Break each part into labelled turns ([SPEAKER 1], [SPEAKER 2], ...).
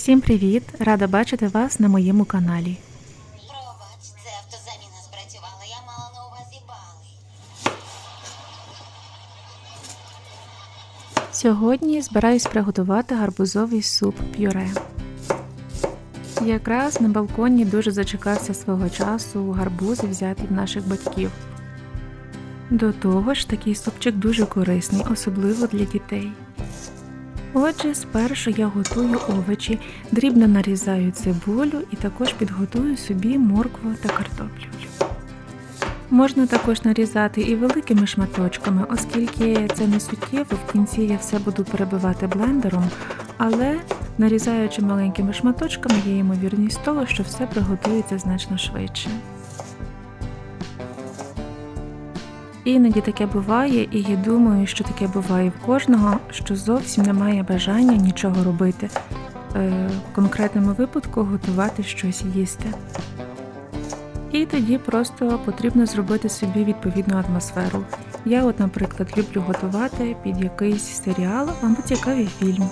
[SPEAKER 1] Всім привіт! Рада бачити вас на моєму каналі.
[SPEAKER 2] Пробач, це автозаміна спрацювала. Я мала на увазі бали.
[SPEAKER 1] Сьогодні збираюсь приготувати гарбузовий суп пюре. Якраз на балконі дуже зачекався свого часу гарбуз взятий в наших батьків. До того ж, такий супчик дуже корисний, особливо для дітей. Отже, спершу я готую овочі, дрібно нарізаю цибулю і також підготую собі моркву та картоплю. Можна також нарізати і великими шматочками, оскільки це не суттєво, в кінці я все буду перебивати блендером, але нарізаючи маленькими шматочками, є ймовірність того, що все приготується значно швидше. Іноді таке буває, і я думаю, що таке буває в кожного, що зовсім немає бажання нічого робити, е, в конкретному випадку готувати щось їсти. І тоді просто потрібно зробити собі відповідну атмосферу. Я, от, наприклад, люблю готувати під якийсь серіал або цікавий фільм.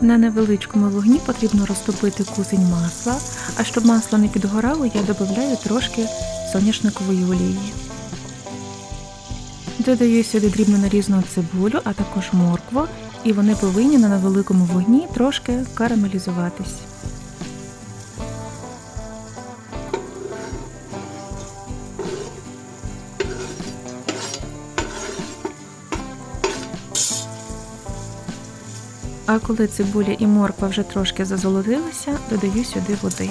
[SPEAKER 1] На невеличкому вогні потрібно розтопити кусень масла, а щоб масло не підгорало, я додаю трошки соняшникової олії. Додаю сюди дрібно нарізану цибулю, а також моркву, і вони повинні на невеликому вогні трошки карамелізуватись. А коли цибуля і морква вже трошки зазолотилися, додаю сюди води.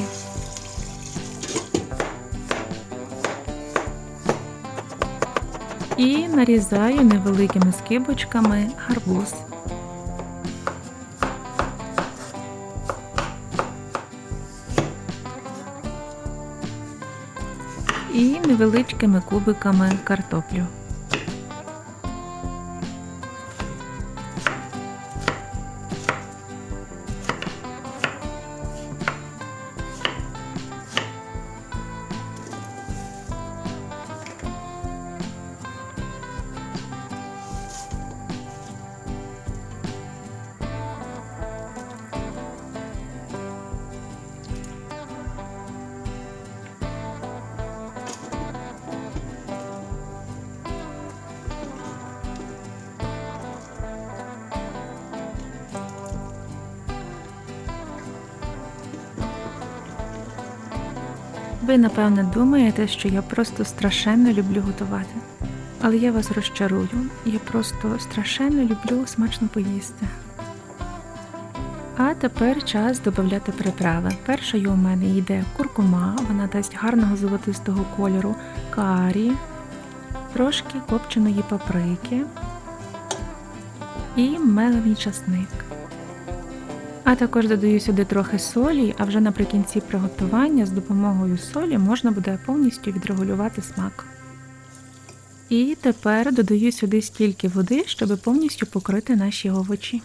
[SPEAKER 1] І нарізаю невеликими скибочками гарбуз. І невеличкими кубиками картоплю. Ви напевне думаєте, що я просто страшенно люблю готувати. Але я вас розчарую, я просто страшенно люблю смачно поїсти. А тепер час додати приправи. Першою у мене йде куркума, вона дасть гарного золотистого кольору, карі, трошки копченої паприки і мелений часник. А також додаю сюди трохи солі, а вже наприкінці приготування з допомогою солі можна буде повністю відрегулювати смак. І тепер додаю сюди стільки води, щоб повністю покрити наші овочі.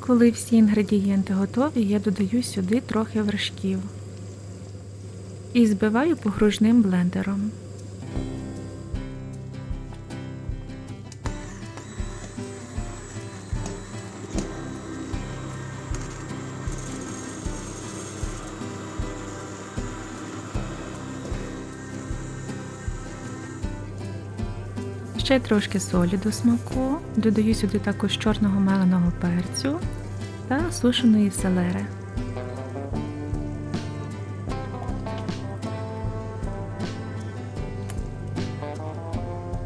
[SPEAKER 1] Коли всі інгредієнти готові, я додаю сюди трохи вершків і збиваю погружним блендером. Ще трошки солі до смаку, додаю сюди також чорного меленого перцю та сушеної селери.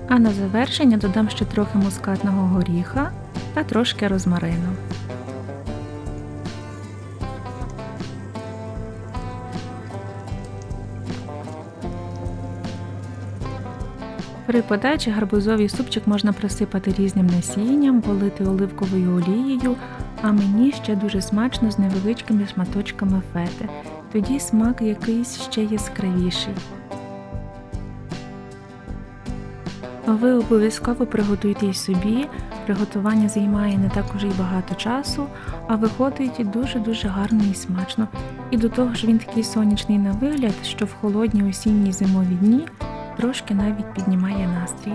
[SPEAKER 1] А на завершення додам ще трохи мускатного горіха та трошки розмарину. При подачі гарбузовий супчик можна присипати різним насінням, полити оливковою олією, а мені ще дуже смачно з невеличкими шматочками фети. Тоді смак якийсь ще яскравіший. Ви обов'язково приготуйте й собі. Приготування займає не так уже й багато часу, а виходить дуже-дуже гарно і смачно. І до того ж він такий сонячний на вигляд, що в холодні осінні зимові дні трошки навіть піднімає настрій.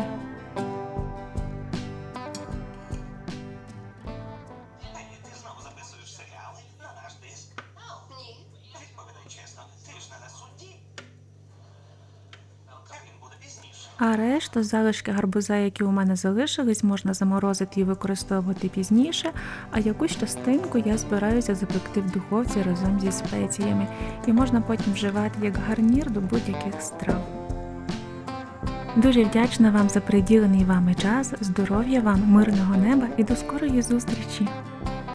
[SPEAKER 1] А решта залишки гарбуза, які у мене залишились, можна заморозити і використовувати пізніше, а якусь частинку я збираюся запекти в духовці разом зі спеціями, і можна потім вживати як гарнір до будь-яких страв. Дуже вдячна вам за приділений вами час, здоров'я вам, мирного неба і до скорої зустрічі!